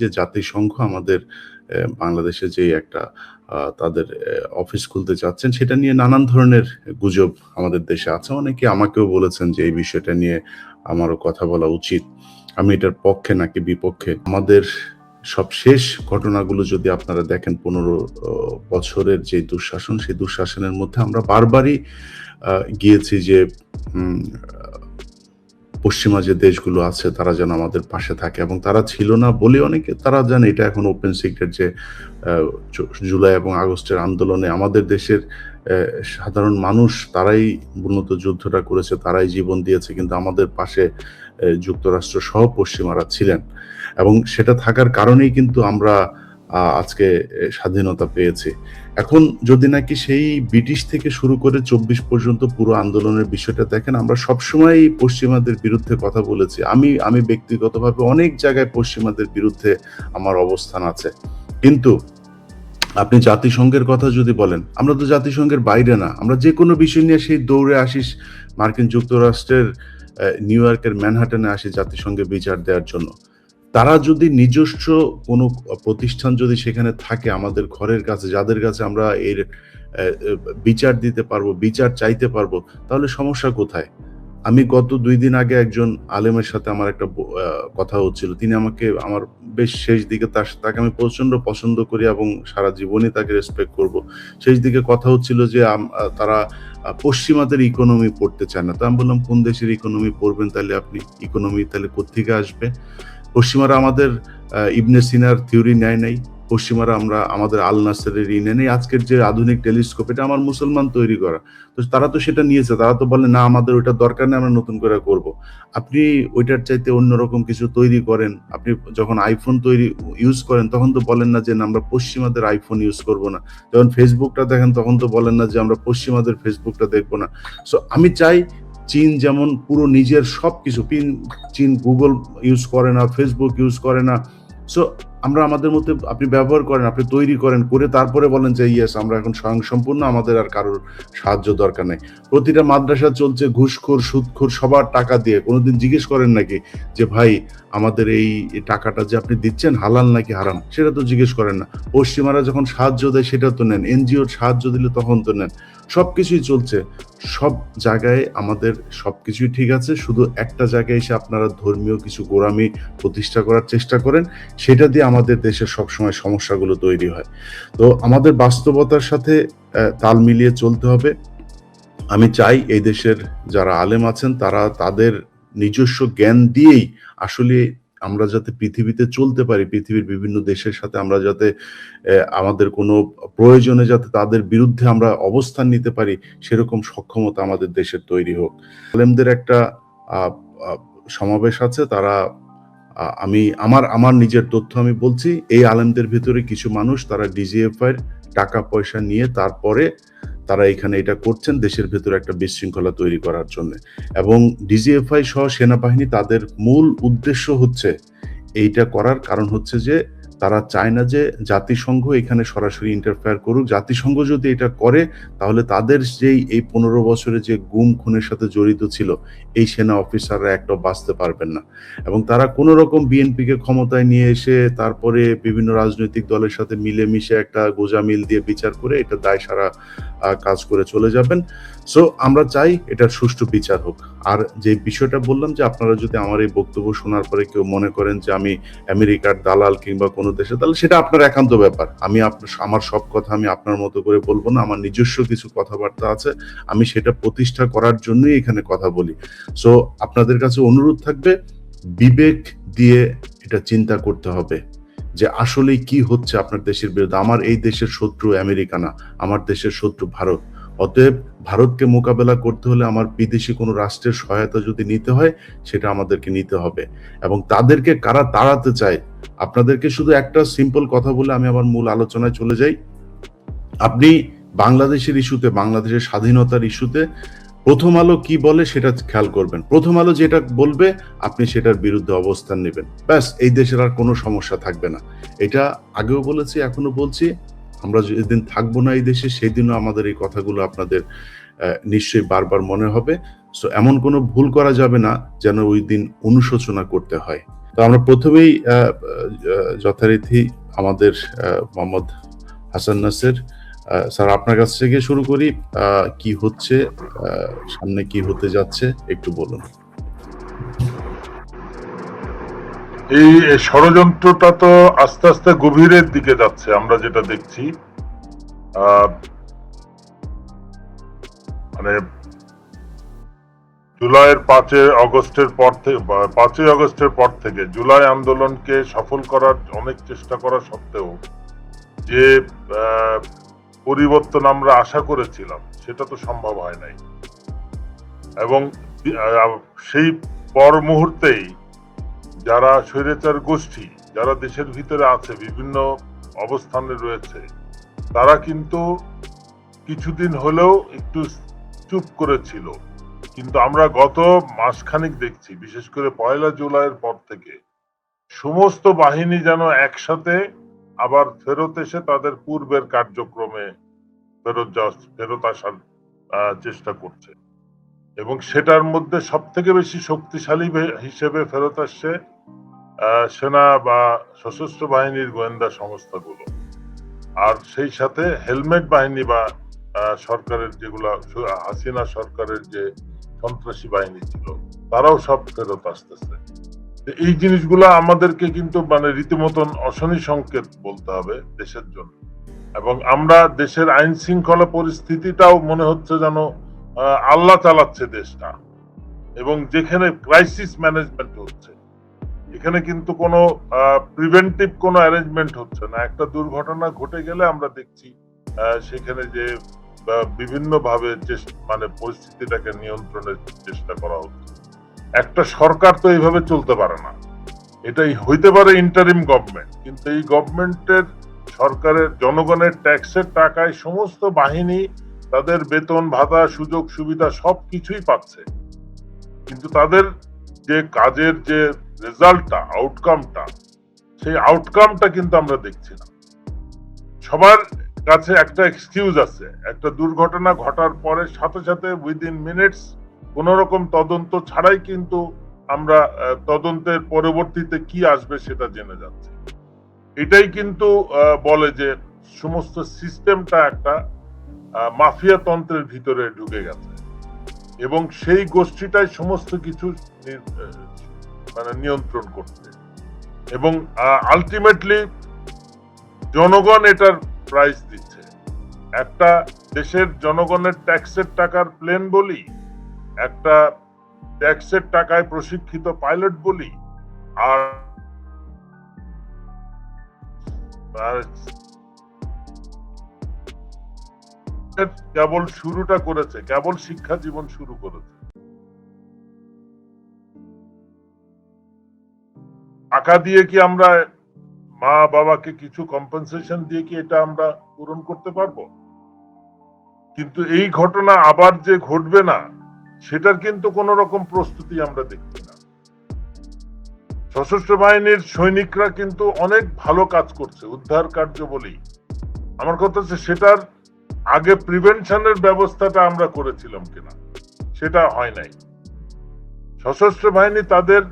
যে জাতিসংঘ আমাদের বাংলাদেশে যে একটা তাদের অফিস খুলতে চাচ্ছেন, সেটা নিয়ে নানান ধরনের গুজব আমাদের দেশে আছে। অনেকে আমাকেও বলেছেন যে এই বিষয়টা নিয়ে আমারও কথা বলা উচিত। আমি এটার পক্ষে নাকি বিপক্ষে? আমাদের সব শেষ ঘটনাগুলো যদি আপনারা দেখেন, পনেরো বছরের যে দুঃশাসন, সেই দুঃশাসনের মধ্যে আমরা বারবারই গিয়েছি যে পশ্চিমা যে দেশগুলো আছে, তারা যেন আমাদের পাশে থাকে এবং তারা ছিল না বলে অনেকে, তারা জানে এটা এখন ওপেন সিক্রেট যে জুলাই এবং আগস্টের আন্দোলনে আমাদের দেশের সাধারণ মানুষ তারাই মূলত যুদ্ধটা করেছে, তারাই জীবন দিয়েছে, কিন্তু আমাদের পাশে যুক্তরাষ্ট্র সহ পশ্চিমারা ছিলেন। এবং সেটা থাকার কারণেই কিন্তু আমরা আজকে স্বাধীনতা পেয়েছি। এখন যদি নাকি সেই ব্রিটিশ থেকে শুরু করে চব্বিশ পর্যন্ত পুরো আন্দোলনের বিষয়টা দেখেন, আমরা সবসময় পশ্চিমাদের বিরুদ্ধে কথা বলেছি। আমি আমি ব্যক্তিগতভাবে অনেক জায়গায় পশ্চিমাদের বিরুদ্ধে আমার অবস্থান আছে। কিন্তু আপনি জাতিসংঘের কথা যদি বলেন, আমরা তো জাতিসংঘের বাইরে না। আমরা যে কোনো বিষয় নিয়ে সেই দৌড়ে আসিস, মার্কিন যুক্তরাষ্ট্রের নিউ ইয়র্কের ম্যানহাটনে আসি জাতিসংঘে বিচার দেওয়ার জন্য। তারা যদি নিজস্ব কোনো প্রতিষ্ঠান যদি সেখানে থাকে আমাদের ঘরের কাছে, যাদের কাছে আমরা এর বিচার দিতে পারব, বিচার চাইতে পারব, তাহলে সমস্যা কোথায়? আমি গত দুই দিন আগে একজন আলেমের সাথে আমার একটা কথা হচ্ছিল। তিনি আমাকে, আমার বেশ শেষ দিকে তার, তাকে আমি প্রচণ্ড পছন্দ করি এবং সারা জীবনই তাকে রেসপেক্ট করব। শেষ দিকে কথা হচ্ছিল যে তারা পশ্চিমাদের ইকোনমি পড়তে চায় না। তো আমি বললাম, কোন দেশের ইকোনমি পড়বেন? তাহলে আপনি ইকোনমি তাহলে কোত্থেকে আসবে পশ্চিমারা আমাদের ইবনে সিনার থিওরি নেয় নাই, পশ্চিমারা আমরা আমাদের আল নাসেরের ই নেয় নাই। আজকের যে আধুনিক টেলিস্কোপ, এটা আমার মুসলমান তৈরি করা। তো তারা তো সেটা নিয়েছে, তারা তো বলে, না, আমাদের ওইটা দরকার নেই, আমরা নতুন করে করব। আপনি ওইটার চাইতে অন্যরকম কিছু তৈরি করেন, আপনি যখন আইফোন তৈরি ইউজ করেন, তখন তো বলেন না যে আমরা পশ্চিমাদের আইফোন ইউজ করব না। যখন ফেসবুকটা দেখেন, তখন তো বলেন না যে, আমরা পশ্চিমাদের ফেসবুকটা দেখব না। সো আমি চাই চীন যেমন পুরো নিজের সব কিছু চীন গুগল ইউজ করে না ফেসবুক ইউজ করে না। সো আমরা আমাদের মধ্যে আপনি ব্যবহার করেন, আপনি তৈরি করেন, করে তারপরে বলেন যে ইয়েস আমরা এখন স্বয়ংসম্পূর্ণ, আমাদের আর কারোর সাহায্য দরকার নেই। প্রতিটা মাদ্রাসা চলছে ঘুষখোর, সুদখোর, সবার টাকা দিয়ে। কোনোদিন জিজ্ঞেস করেন নাকি যে, ভাই, আমাদের এই টাকাটা যে আপনি দিচ্ছেন, হালাল নাকি হারাম? সেটা তো জিজ্ঞেস করেন না। পশ্চিমারা যখন সাহায্য দেয়, সেটা তো নেন। এনজিওর সাহায্য দিলে তখন তো নেন। সব কিছুই চলছে। সব জায়গায় আমাদের সব কিছুই ঠিক আছে, শুধু একটা জায়গায় এসে আপনারা ধর্মীয় কিছু গোড়ামি প্রতিষ্ঠা করার চেষ্টা করেন, সেটা দিয়ে আমাদের দেশের সবসময় সমস্যাগুলো তৈরি হয়। তো আমাদের বাস্তবতার সাথে তাল মিলিয়ে চলতে হবে। আমি চাই এই দেশের যারা আলেম আছেন, তারা তাদের নিজস্ব জ্ঞান দিয়েই আসলে আমরা যাতে পৃথিবীতে চলতে পারি, পৃথিবীর বিভিন্ন দেশের সাথে আমরা যাতে আমাদের কোনো প্রয়োজনে যাতে তাদের বিরুদ্ধে আমরা অবস্থান নিতে পারি, সেরকম সক্ষমতা আমাদের দেশের তৈরি হোক। আলেমদের একটা সমাবেশ আছে, তারা আমি, আমার আমার নিজের তথ্য আমি বলছি, এই আলেমদের ভিতরে কিছু মানুষ, তারা ডিজিএফআই টাকা পয়সা নিয়ে তারপরে তারা এখানে এটা করছেন দেশের ভেতরে একটা বিশৃঙ্খলা তৈরি করার জন্য। এবং ডিজিএফআই সহ সেনাবাহিনী তাদের মূল উদ্দেশ্য হচ্ছে এইটা করার কারণ হচ্ছে যে তারা চায় না যে জাতিসংঘ এখানে সরাসরি ইন্টারফেয়ার করুক। জাতিসংঘ যদি এটা করে, তাহলে তাদের যেই এই পনেরো বছরে যে গুম খুনের সাথে জড়িত ছিল, এই সেনা অফিসাররা একটা বাঁচতে পারবেন না। এবং তারা কোনো রকম বিএনপিকে ক্ষমতায় নিয়ে এসে তারপরে বিভিন্ন রাজনৈতিক দলের সাথে মিলেমিশে একটা গোজামিল দিয়ে বিচার করে এটা দায় সারা কাজ করে চলে যাবেন। সো আমরা চাই এটার সুষ্ঠু বিচার হোক। আর যে বিষয়টা বললাম যে আপনারা যদি আমার এই বক্তব্য শোনার পরে কেউ মনে করেন যে আমি আমেরিকার দালাল কিংবা কোনো দেশে, তাহলে সেটা আপনার একান্ত ব্যাপার। আমি আমার সব কথা আমি আপনার মতো করে বলব না, আমার নিজস্ব কিছু কথাবার্তা আছে। আমি সেটা প্রতিষ্ঠা করার জন্যই এখানে কথা বলি। সো আপনাদের কাছে অনুরোধ থাকবে, বিবেক দিয়ে এটা চিন্তা করতে হবে যে আসলে কি হচ্ছে আপনার দেশের বিরুদ্ধে। আমার এই দেশের শত্রু আমেরিকা না, আমার দেশের শত্রু ভারত। অতএব ভারতকে মোকাবেলা করতে হলে আমার বিদেশি কোনো রাষ্ট্রের সহায়তা যদি নিতে হয়, সেটা আমাদেরকে নিতে হবে। এবং তাদেরকে কারা তাড়াতে চায়? আপনাদেরকে শুধু একটা সিম্পল কথা বলে আমি আমার মূল আলোচনায় চলে যাই। আপনি বাংলাদেশের ইস্যুতে, বাংলাদেশের স্বাধীনতার ইস্যুতে প্রথম আলো কি বলে সেটা খেয়াল করবেন। প্রথম আলো যেটা বলবে, আপনি সেটার বিরুদ্ধে অবস্থান নেবেন। ব্যাস, এই দেশের আর কোনো সমস্যা থাকবে না। এটা আগেও বলেছি এখনও বলছি। আমরা যেদিন থাকব না এই দেশে সেই দিনও আমাদের এই কথাগুলো আপনাদের নিশ্চয়ই বারবার মনে হবে সো এমন কোনো ভুল করা যাবে না যেন ওই দিন অনুশোচনা করতে হয় তো আমরা প্রথমেই যথারীতি আমাদের মোহাম্মদ হাসান নাসের স্যার আপনার কাছ থেকে শুরু করি। কি হচ্ছে, সামনে কি হতে যাচ্ছে একটু বলুন। এই ষড়যন্ত্রটা তো আস্তে, আস্তে গভীরের দিকে যাচ্ছে আমরা যেটা দেখছি। মানে জুলাইয়ের ৫ এ অগস্টের পর থেকে বা ৫ ই অগস্টের পর থেকে জুলাই আন্দোলনকে সফল করার অনেক চেষ্টা করা সত্ত্বেও যে পরিবর্তন আমরা আশা করেছিলাম সেটা তো সম্ভব হয় নাই। এবং সেই পর মুহূর্তেই যারা স্বৈরাচার গোষ্ঠী, যারা দেশের ভিতরে আছে বিভিন্ন অবস্থানে রয়েছে, তারা কিন্তু কিছুদিন হলেও একটু চুপ করেছিল। কিন্তু আমরা গত মাসখানেক দেখছি বিশেষ করে পহেলা জুলাইয়ের পর থেকে সমস্ত বাহিনী যেন একসাথে আবার ফেরত এসে তাদের পূর্বের কার্যক্রমে ফেরত যাওয়ার ফেরত আসার চেষ্টা করছে। এবং সেটার মধ্যে সব থেকে বেশি শক্তিশালী হিসেবে ফেরত আসছে সেনা বা সশস্ত্র বাহিনীর গোয়েন্দা সংস্থাগুলো। আর সেই সাথে হেলমেট বাহিনী বা সরকারের যেগুলা হাসিনা সরকারের যে সন্ত্রাসী বাহিনী ছিল, তারাও সব ফেরত আসতেছে। এই জিনিসগুলা আমাদেরকে কিন্তু মানে রীতিমতন অশনি সংকেত বলতে হবে দেশের জন্য। এবং আমরা দেশের আইন শৃঙ্খলা পরিস্থিতিটাও মনে হচ্ছে যেন আল্লাহ চালাচ্ছে দেশটা। এবং যেখানে ক্রাইসিস ম্যানেজমেন্ট হচ্ছে, এখানে কিন্তু কোনো প্রিভেন্টিভ কোনো অ্যারেঞ্জমেন্ট হচ্ছে না। একটা দুর্ঘটনা ঘটে গেলে আমরা দেখছি সেখানে যে বিভিন্নভাবে মানে পরিস্থিতিটাকে নিয়ন্ত্রণের চেষ্টা করা হচ্ছে। একটা সরকার তো এইভাবে চলতে পারে না। এটাই হইতে পারে ইন্টারিম গভর্নমেন্ট। কিন্তু এই গভর্নমেন্টের সরকারের জনগণের ট্যাক্সের টাকায় সমস্ত বাহিনী তাদের বেতন, ভাতা, সুযোগ সুবিধা সবকিছুই পাচ্ছে। কিন্তু তাদের যে কাজের যে রেজাল্টটা, আউটকামটা, সেই আউটকামটা কিন্তু আমরা দেখছি না। সবার কাছে একটা এক্সকিউজ আছে। একটা দুর্ঘটনা ঘটার পরে সাথে, সাথে উইদিন মিনিটস কোন রকম তদন্ত ছাড়াই কিন্তু আমরা তদন্তের পরবর্তীতে কি আসবে সেটা জেনে যাচ্ছি। এটাই কিন্তু বলে যে সমস্ত সিস্টেমটা একটা মাফিয়া তন্ত্রের ভিতরে ঢুকে গেছে। এবং সেই গোষ্ঠীটাই সমস্ত কিছু মানে নিয়ন্ত্রণ করছে। এবং আল্টিমেটলি জনগণ এটার প্রাইস দিচ্ছে। একটা দেশের জনগণের ট্যাক্সের টাকার প্লেন বলি, একটা ট্যাক্সের টাকায় প্রশিক্ষিত পাইলট বলি, আর কেবল শুরুটা করেছে, কেবল শিক্ষা জীবন শুরু করেছে। টাকা দিয়ে কি আমরা মা-বাবাকে কিছু কম্পেনসেশন দিয়ে কি এটা আমরা পূরণ করতে পারব? কিন্তু এই ঘটনা আবার যে ঘটবে না, সেটার কিন্তু কোন রকম প্রস্তুতি আমরা দেখছি না। সশস্ত্র বাহিনীর সৈনিকরা কিন্তু অনেক ভালো কাজ করছে, উদ্ধার কার্য বলি। আমার কথা হচ্ছে সেটার আগে প্রিভেনশন এর ব্যবস্থাটা আমরা করেছিলাম কিনা? সেটা হয় নাই। সশস্ত্র বাহিনী তাদের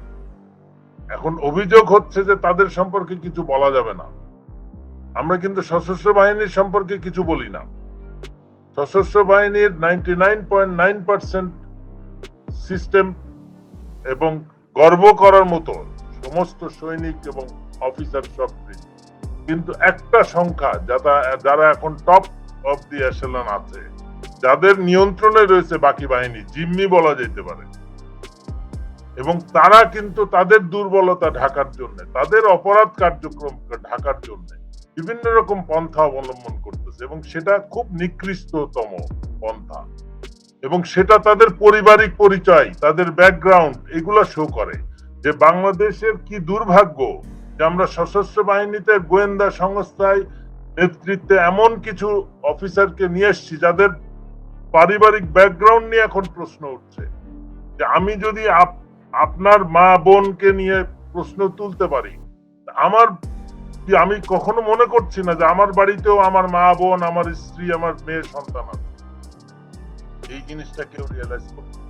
এখন অভিযোগ হচ্ছে যে তাদের সম্পর্কে কিছু বলা যাবে না। আমরা কিন্তু সশস্ত্র বাহিনীর সম্পর্কে কিছু বলি না। সশস্ত্র বাহিনীর 99.9% সিস্টেম এবং গর্ব করার মতো সমস্ত সৈনিক এবং অফিসার সব কিন্তু একটা সংখ্যা, যারা যারা এখন টপ অফ দি এশেলন আছে, যাদের নিয়ন্ত্রণে রয়েছে বাকি বাহিনী, জিম্মি বলা যেতে পারে। এবং তারা কিন্তু তাদের দুর্বলতা ঢাকার জন্য, তাদের অপরাধ কার্যক্রম ঢাকার জন্য বিভিন্ন রকম পন্থা অবলম্বন করতেছে এবং সেটা খুব নিকৃষ্টতম পন্থা। এবং সেটা তাদের পারিবারিক পরিচয়, তাদের ব্যাকগ্রাউন্ড এগুলা শো করে যে বাংলাদেশের কি দুর্ভাগ্য যে আমরা সশস্ত্র বাহিনীতে গোয়েন্দা সংস্থায় নেতৃত্বে এমন কিছু অফিসারকে নিয়ে এসছি যাদের পারিবারিক ব্যাকগ্রাউন্ড নিয়ে এখন প্রশ্ন উঠছে। যে আমি যদি আপনার মা-বোনকে নিয়ে প্রশ্ন তুলতে পারি, আমার আমি কখনো মনে করছি না যে আমার বাড়িতেও আমার মা-বোন, আমার স্ত্রী, আমার মেয়ে সন্তান আছে। এই জিনিসটা কেউ রিয়ালাইজ করছে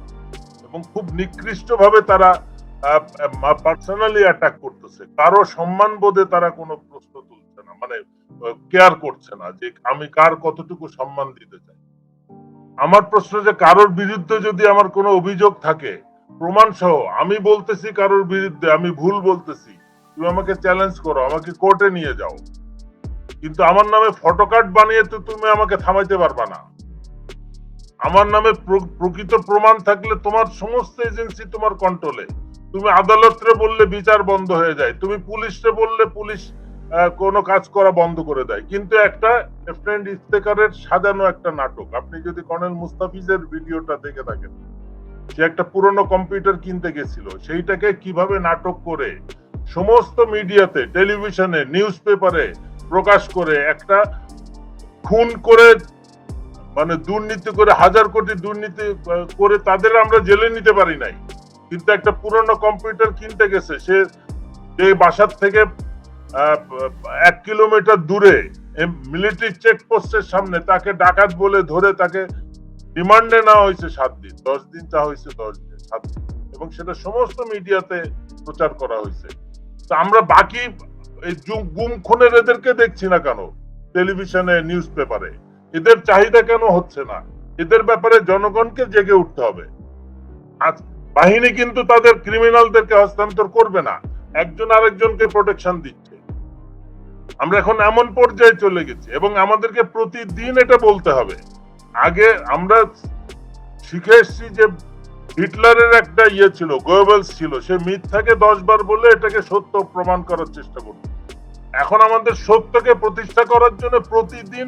এবং খুব নিকৃষ্টভাবে তারা পার্সোনালি অ্যাটাক করতেছে কারও সম্মান বোধে তারা কোনো প্রশ্ন তুলছে না মানে কেয়ার করছে না যে আমি কার কতটুকু সম্মান দিতে চাই। আমার প্রশ্ন যে কারোর বিরুদ্ধে যদি আমার কোনো অভিযোগ থাকে প্রমাণ সহ আমি বলতেছি কারোর বিরুদ্ধে, আমি ভুল বলতেছি, তুমি আমাকে চ্যালেঞ্জ করো, আমাকে কোর্টে নিয়ে যাও। কিন্তু আমার নামে ফটোকার্ড বানিয়ে তো তুমি আমাকে থামাইতে পারবা না। আমার নামে প্রকৃত প্রমাণ থাকলে তোমার সমস্ত এজেন্সি তোমার কন্ট্রোলে তুমি আদালতরে বললে বিচার বন্ধ হয়ে যায়, তুমি পুলিশে বললে পুলিশ কোনো কাজ করা বন্ধ করে দেয়। কিন্তু একটা ফ্রেন্ড ইফতেকারের সাজানো একটা নাটক। আপনি যদি কর্নেল মুস্তাফিজের ভিডিওটা দেখে থাকেন সে একটা পুরনো কম্পিউটার কিনতে গেছিল, সেইটাকে কীভাবে নাটক করে সমস্ত মিডিয়াতে টেলিভিশনে নিউজ পেপারে প্রকাশ করে একটা খুন করে মানে দুর্নীতি করে, হাজার কোটি দুর্নীতি করে তাদের আমরা জেলে নিতে পারি নাই। কিন্তু একটা পুরনো কম্পিউটার কিনতে গেছে, সে বাসার থেকে এক কিলোমিটার দূরে মিলিটারি চেকপোস্টের সামনে তাকে ডাকাত বলে ধরে তাকে রিমান্ডে নেওয়া হয়েছে সাত দিন। দশ দিন চা হয়েছে, দশ দিন, সাত দিন। এবং সেটা সমস্ত মিডিয়াতে প্রচার করা হয়েছে। তো আমরা বাকি এই গুম খুনের এদেরকে দেখছি না কেন? টেলিভিশনে নিউজ পেপারে এদের চাহিদা কেন হচ্ছে না? এদের ব্যাপারে জনগণকে জেগে উঠতে হবে। আজ বাহিনী কিন্তু তাদের ক্রিমিনালদেরকে হস্তান্তর করবে না। একজন আরেকজনকে প্রোটেকশন দিচ্ছে। আমরা এখন এমন পর্যায়ে চলে গেছি এবং আমাদেরকে প্রতিদিন এটা বলতে হবে। আগে আমরা শিখে এসেছি যে হিটলারের একটা ইয়ে ছিল, গোয়েবলস ছিল, সে মিথ্যাকে দশ বার বলে এটাকে সত্য প্রমাণ করার চেষ্টা করত। এখন আমাদের সত্যকে প্রতিষ্ঠা করার জন্য প্রতিদিন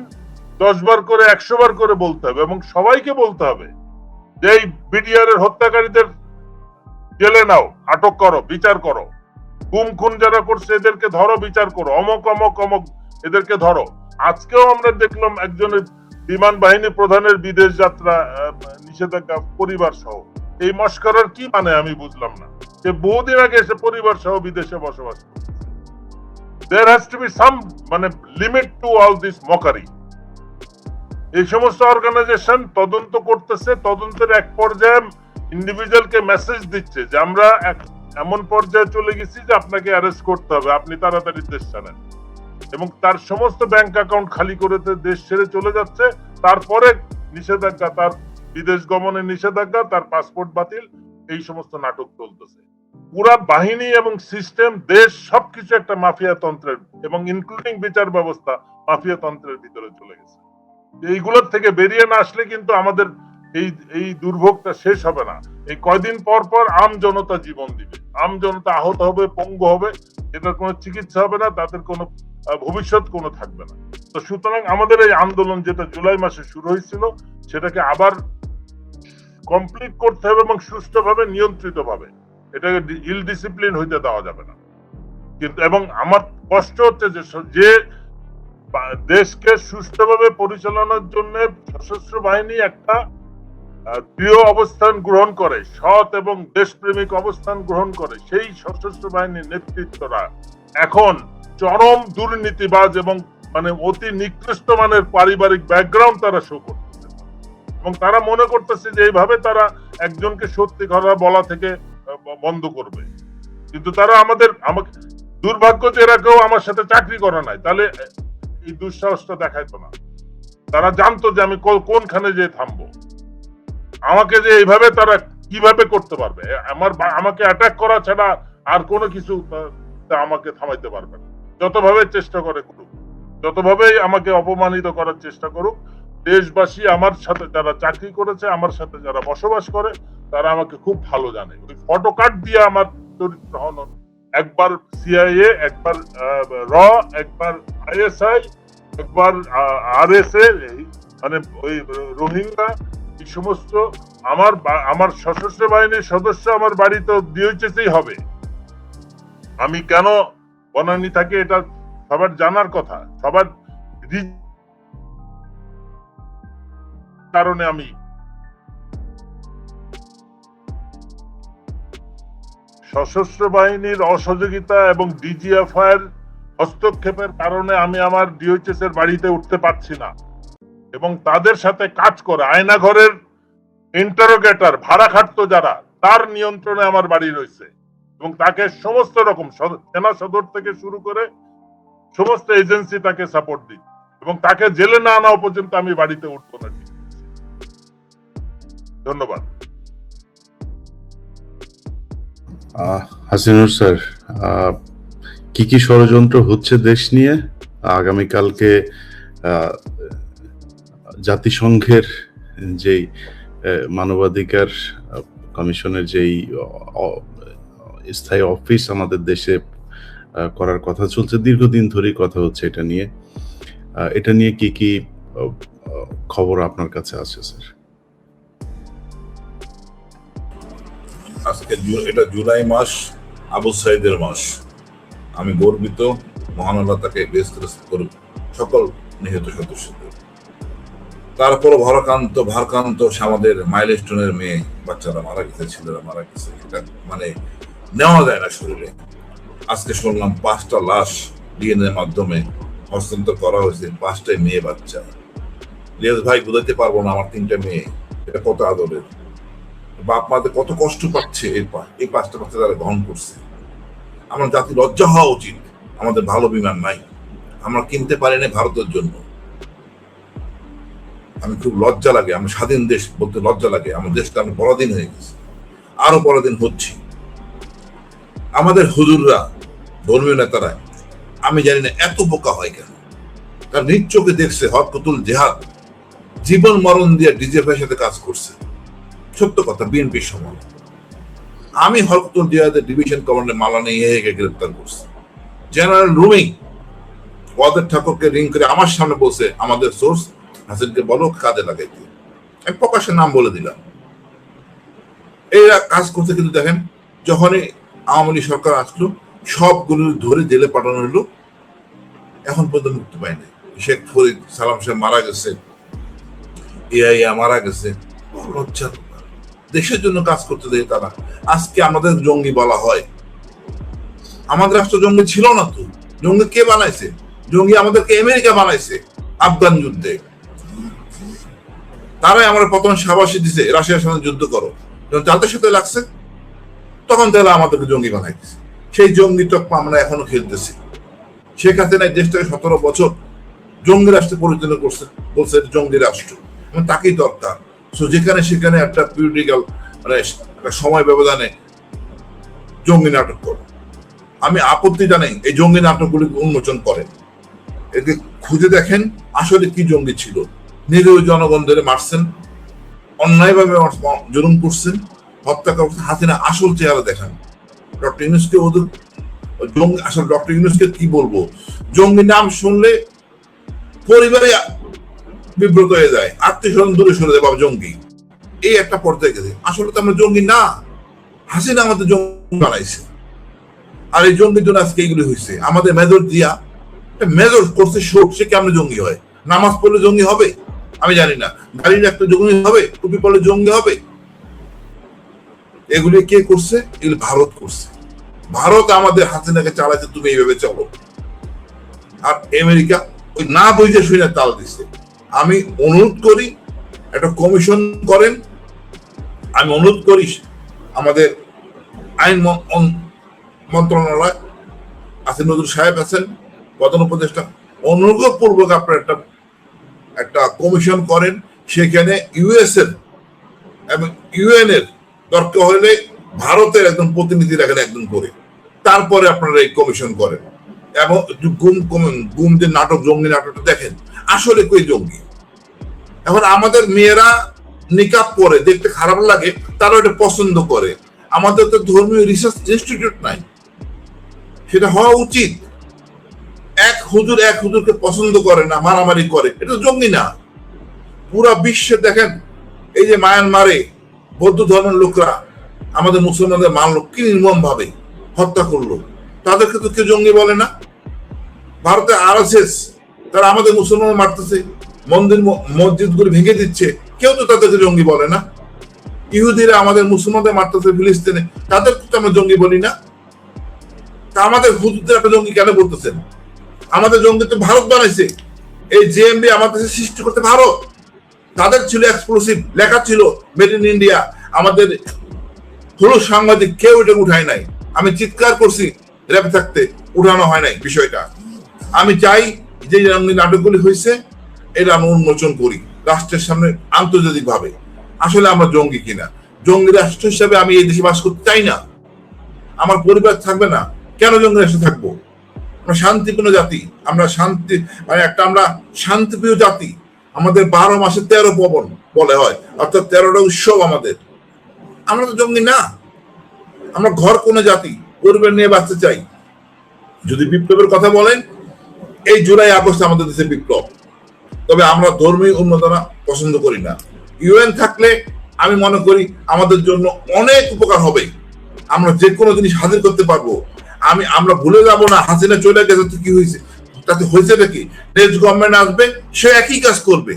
দশ বার করে, একশো বার করে বলতে হবে এবং সবাইকে বলতে হবে যে এই বিডিআর হত্যাকারীদের জেলে নাও, আটক করো, বিচার করো। গুম খুন যারা করছে, এদেরকে ধরো, বিচার করো। অমক অমক অমক, এদেরকে ধরো। আজকেও আমরা দেখলাম একজনের বিমান বাহিনী প্রধানের বিদেশ যাত্রা নিষেধাজ্ঞা, পরিবার সহ। এই মস্করার কি মানে আমি বুঝলাম না। যে বহুদিন আগে এসে পরিবার সহ বিদেশে বসবাস there has to be some মানে limit to all this mockery এই সমস্ত অর্গানাইজেশন তদন্ত করতেছে, তদন্তের এক পর্যায়ে ইন্ডিভিজুয়ালকে মেসেজ দিচ্ছে যে আমরা এমন পর্যায়ে চলে গেছি যে আপনাকে অ্যারেস্ট করতে হবে। আপনি তাড়াতাড়ি দেশ ছাড়েন। এবং তার সমস্ত ব্যাংক অ্যাকাউন্ট খালি করে দেশ ছেড়ে চলে যাচ্ছে। তারপরে নিষেধাজ্ঞা, তার বিদেশ গমনের নিষেধাজ্ঞা, তার পাসপোর্ট বাতিল, এই সমস্ত নাটক চলতেছে। পুরা বাহিনী এবং সিস্টেম দেশ, সবকিছু একটা মাফিয়া তন্ত্রের এবং ইনক্লুডিং বিচার ব্যবস্থা মাফিয়া তন্ত্রের ভিতরে চলে গেছে। এইগুলোর থেকে বেরিয়ে না আসলে কিন্তু আমাদের এই এই দুর্ভোগটা শেষ হবে না। এই কয়দিন পর পর আম জনতা জীবন দিবে। আম জনতা আহত হবে, পঙ্গু হবে এটার কোনো চিকিৎসা হবে না, তাদের কোনো ভবিষ্যৎ কোনো থাকবে না। তো সুতরাং আমাদের এই আন্দোলন যেটা জুলাই মাসে শুরু হয়েছিল, সেটাকে আবার কমপ্লিট করতে হবে এবং সুষ্ঠুভাবে নিয়ন্ত্রিত ভাবে এটাকে ইল ডিসিপ্লিন হইতে দেওয়া যাবে না। কিন্তু, এবং আমার কষ্ট হচ্ছে যে যে দেশকে সুষ্ঠুভাবে পরিচালনার জন্য সশস্ত্র বাহিনী একটা দৃঢ় অবস্থান গ্রহণ করে, সৎ এবং দেশপ্রেমিক অবস্থান গ্রহণ করে, সেই সশস্ত্র বাহিনীর নেতৃত্বরা এখন চরম দুর্নীতিবাজ এবং মানে অতি নিকৃষ্ট মানের পারিবারিক ব্যাকগ্রাউন্ড তারা শো করতেছে। এবং তারা মনে করতেছে যে এইভাবে তারা একজনকে সত্যি কথা বলা থেকে বন্ধ করবে। কিন্তু তারা আমাদের, আমাকে, দুর্ভাগ্য যে এরা কেউ আমার সাথে চাকরি করে নাই, তাহলে এই দুঃসাহসটা দেখাইতো না। তারা জানতো যে আমি কোনখানে যে থামবো। আমাকে যে এইভাবে তারা কীভাবে করতে পারবে? আমার আমাকে অ্যাটাক করা ছাড়া আর কোনো কিছু আমাকে থামাইতে পারবে না। যতভাবে চেষ্টা করে করুক, যতভাবেই আমাকে অপমানিত করার চেষ্টা করুক, দেশবাসী আমার সাথে যারা চাকরি করেছে, আমার সাথে যারা বসবাস করে, তারা আমাকে খুব ভালো জানে। ওই ফটো কার্ড দিয়ে আমার চরিত্র হনন একবার সিআইএ একবার র, একবার আইএসআই একবার আর এস এ মানে ওই রোহিঙ্গা এই সমস্ত আমার আমার সশস্ত্র বাহিনীর সদস্য আমার বাড়িতে দিয়েছেই হবে। আমি কেন বনানি থাকি এটা সবার জানার কথা? সবার কারণে আমি সশস্ত্র বাহিনীর অসহযোগিতা এবং ডিজিএফআই এর হস্তক্ষেপের কারণে আমি আমার ডিওএইচএস এর বাড়িতে উঠতে পারছি না। এবং তাদের সাথে কাজ করে, আয়নাঘরের ইন্টারোগেটর ভাড়া খাটতো যারা, তার নিয়ন্ত্রণে আমার বাড়ি রয়েছে। এবং তাকে সমস্ত রকম সেনা সদর থেকে শুরু করে সমস্ত এজেন্সি তাকে সাপোর্ট দিচ্ছে এবং তাকে জেলে না আনা পর্যন্ত আমি বাড়িতে উঠবো না। ধন্যবাদ। হাসিনুর স্যার কি কি ষড়যন্ত্র হচ্ছে দেশ নিয়ে? আগামীকালকে জাতিসংঘের যেই মানবাধিকার কমিশনের যেই স্থায়ী অফিস আমাদের দেশে করার কথা চলছে, দীর্ঘদিন ধরেই কথা হচ্ছে এটা নিয়ে। এটা নিয়ে কি কি খবর আপনার কাছে আছে, স্যার? আজকে এটা জুলাই মাস, আবু সাইদের মাস। আমি গর্বিত, মহান আল্লাহ তাকে বেস্ট করুক। সকল নিহত সদস্যদের। তারপর ভারকান্ত সে আমাদের মাইলস্টোনের মেয়ে, বাচ্চারা মারা গেছে, ছেলেরা মারা গেছে, এটা মানে নেওয়া যায় না শরীরে। আজকে শুনলাম পাঁচটা লাশ ডিএনএ মাধ্যমে হস্তান্তর করা হয়েছে, পাঁচটাই মেয়ে বাচ্চা। রিয়াজ ভাই, বুঝাইতে পারব না আমার তিনটা মেয়ে, এটা কত আদরের? বাপ মাদের কত কষ্ট পাচ্ছে পা- এই পাঁচটা বাচ্চা তারা গ্রহণ করছে। আমার জাতি লজ্জা হওয়া উচিত, আমাদের ভালো বিমান নাই। আমরা কিনতে পারি না ভারতের জন্য। আমি খুব লজ্জা লাগে, আমি স্বাধীন দেশ বলতে লজ্জা লাগে, আমার দেশটা আমি পরাধীন হয়ে গেছি, আরও পরাধীন হচ্ছি। আমাদের হুজুররা, ধর্মীয় নেতারা, আমি জানি না এত বোকা হয় কেন। তার নিজ চোখে দেখছে হরকতুল জেহাদ, জীবন মরণ দিয়ে ডিজেফের সাথে কাজ করছে। সত্য কথা বিএনপির সময় আমি হরকতুল জিহাদের ডিভিশন কমান্ডার মালানা ইহেকে গ্রেপ্তার করছি। জেনারেল রুমিং, ওয়াদের ঠাকুরকে রিং করে আমার সামনে বসে আমাদের সোর্স হাসিনকে বলো কাজে লাগাইতে আমি প্রকাশের নাম বলে দিলাম। এরা কাজ করতে কিন্তু দেখেন, যখনই আওয়ামী লীগ সরকার আসলো, সবগুলো ধরে জেলে পাঠানো হলো। এখন পর্যন্ত মুক্তি পায়নি। শেখ ফরিদ, সালাম সাহেব মারা গেছে। ইয়া মারা গেছে। দেশের জন্য কাজ করতে দেয় তারা। আজকে আমাদের জঙ্গি বলা হয়। আমাদের রাষ্ট্র জঙ্গি ছিল না তো। জঙ্গি কে বানাইছে? জঙ্গি আমাদেরকে আমেরিকা বানাইছে, আফগান যুদ্ধে। তারাই আমার প্রথম সাবাসী দিছে, রাশিয়ার সাথে যুদ্ধ করো। যখন তাদের সাথে লাগছে, তখন তারা আমাদেরকে জঙ্গি বানাইছে সেই জঙ্গি টপ্পা আমরা এখনও খেলতেছি। শেখ হাসিনা দেশটাকে সতেরো বছর জঙ্গি রাষ্ট্রে পরিচালনা করছে, বলছে জঙ্গি রাষ্ট্র। এবং তাকেই দরকার। সো যেখানে সেখানে একটা পিউরিটিক্যাল মানে একটা সময় ব্যবধানে জঙ্গি নাটক করো। আমি আপত্তি জানাই, এই জঙ্গি নাটকগুলি উন্মোচন করেন। একে খুঁজে দেখেন আসলে কি জঙ্গি ছিল। নিরীহ জনগণ ধরে মারছেন, অন্যায়ভাবে জুলুম করছেন, হত্যা করছেন। হাসিনা আসল চেহারা দেখান। ডক্টর ইউনুসকে ওদের জঙ্গি আসলে ডক্টর ইউনুসকে কি বলব? জঙ্গি নাম শুনলে পরিবারে বিব্রত হয়ে যায়। আত্মীয় স্বজন দূরে সরে যায়, বাবা জঙ্গি। এই একটা পর্যায়ে গেছে। আসলে তো আমরা জঙ্গি না। হাসিনা আমাদের জঙ্গি বানাইছে। আর এই জঙ্গির জন্য আজকে এইগুলি হয়েছে আমাদের মেজর দিয়া মেজর করছে শোক, সে কেমন জঙ্গি হয়? নামাজ পড়লে জঙ্গি হবে? আমি জানি না। গাড়ি রাখলে জঙ্গি হবে, টুপি পড়লে জঙ্গি হবে। এগুলি কে করছে? এগুলি ভারত করছে। ভারত আমাদের হাসিনাকে চালাচ্ছে, তুমি এইভাবে চলো। আর আমেরিকা ওই না বুঝে শুনে তাল দিচ্ছে। আমি অনুরোধ করি, একটা কমিশন করেন। আমি অনুরোধ করি, আমাদের আইন মন্ত্রণালয়, আছেন নজরুল সাহেব আছেন, প্রধান উপদেষ্টা অনুগ্রহ পূর্বক আপনার একটা একটা কমিশন করেন, সেখানে ইউএস এর এবং ইউএন এর দরকার হলে ভারতের একজন প্রতিনিধি রাখেন একজন করে। তারপরে আপনারা এই কমিশন করেন। এবং গুম গুম যে নাটক, জঙ্গি নাটকটা দেখেন, আসলে কই জঙ্গি? এখন আমাদের মেয়েরা নিকাপ পরে দেখতে খারাপ লাগে তারা এটা পছন্দ করে। আমাদের তো ধর্মীয় রিসার্চ ইনস্টিটিউট নাই। সেটা হওয়া উচিত। এক হুজুর এক হুজুরকে পছন্দ করে না, মারামারি করে। এটা জঙ্গি না। পুরা বিশ্বে দেখেন, এই যে মায়ানমারে বৌদ্ধ ধর্মের লোকরা, আমাদের মুসলমানদের মানলো কি নির্মম ভাবে হত্যা করল। তাদেরকে তো কেউ জঙ্গি বলে না। ভারতে আর তারা আমাদের মুসলমান মারতেছে, মন্দির মসজিদ গুলি ভেঙে দিচ্ছে, কেউ তো তাদেরকে জঙ্গি বলে না। ইহুদিরা আমাদের মুসলমানদের মারতেছে, ফিলিস্তিনে, তাদের তো আমরা জঙ্গি বলি না। তা আমাদের হুজুরদের একটা জঙ্গি কেন বলতেছেন? আমাদের জঙ্গি তো ভারত বানাইছে। এই জেএমবি আমাদের সৃষ্টি করতে ভারত। তাদের ছিল এক্সপ্লোসিভ লেখা ছিল মেড ইন ইন্ডিয়া আমাদের হলুদ সাংবাদিক কেউ এটা উঠায় নাই। আমি চিৎকার করছি, র্যাবে থাকতে উঠানো হয় নাই বিষয়টা। আমি চাই যে নাটকগুলি হয়েছে এটা আমি উন্মোচন করি, রাষ্ট্রের সামনে আন্তর্জাতিক ভাবে আসলে আমরা জঙ্গি কিনা? জঙ্গি রাষ্ট্র হিসাবে আমি এই দেশে বাস করতে চাই না। আমার পরিবার থাকবে না। কেন জঙ্গি রাষ্ট্রে থাকব? আমরা শান্তিপূর্ণ জাতি, আমরা শান্তি মানে একটা আমরা শান্তিপ্রিয় জাতি। আমাদের বারো মাসে তেরো পবন বলে হয়, অর্থাৎ তেরোটা উৎসব আমাদের। আমরা তো জঙ্গি না। আমরা ঘর কোন জাতি পরিবার নিয়ে বাঁচতে চাই। যদি বিপ্লবের কথা বলেন, এই জুলাই আগস্ট আমাদের দেশে বিপ্লব। তবে আমরা ধর্মীয় উন্নতনা পছন্দ করি না। ইউএন থাকলে আমি মনে করি আমাদের জন্য অনেক উপকার হবে। আমরা যে কোনো জিনিস হাজির করতে পারব। আমি, আমরা ভুলে যাব না, হাসিনা চলে গেছে, তো কি হয়েছে? তাতে হয়েছে নাকি নেক্সট গভর্নমেন্ট আসবে, সে একই কাজ করবে।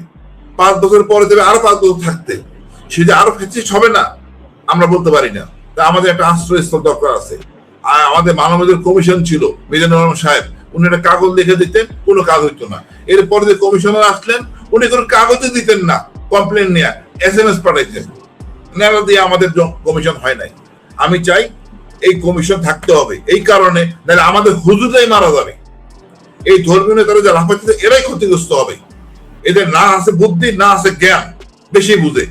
পাঁচ বছর পরে দেবে, আরও পাঁচ বছর থাকতে। সে যে আরও ফেসিস্ট হবে না, আমরা বলতে পারি না। তা আমাদের একটা আশ্রয়স্থল দরকার আছে। আর আমাদের মানবাধিকার কমিশন ছিল, মিজানুর রহমান সাহেব, উনি একটা কাগজ লিখে দিতেন, কোনো কাজ হইতো না। এরপরে যে কমিশনার আসলেন, উনি কোনো কাগজই দিতেন না কমপ্লেন নিয়ে এস এম এস পাঠাইতেন। দিয়ে আমাদের কমিশন হয় নাই। আমি চাই এই কমিশন থাকতে হবে। এই কারণে নাহলে আমাদের হুজুরাই মারা যাবে। এই ধর্মীয় নেতারা যারা এরাই ক্ষতিগ্রস্ত হবে। এদের না আছে বুদ্ধি, না আছে জ্ঞান, বেশি বুঝে।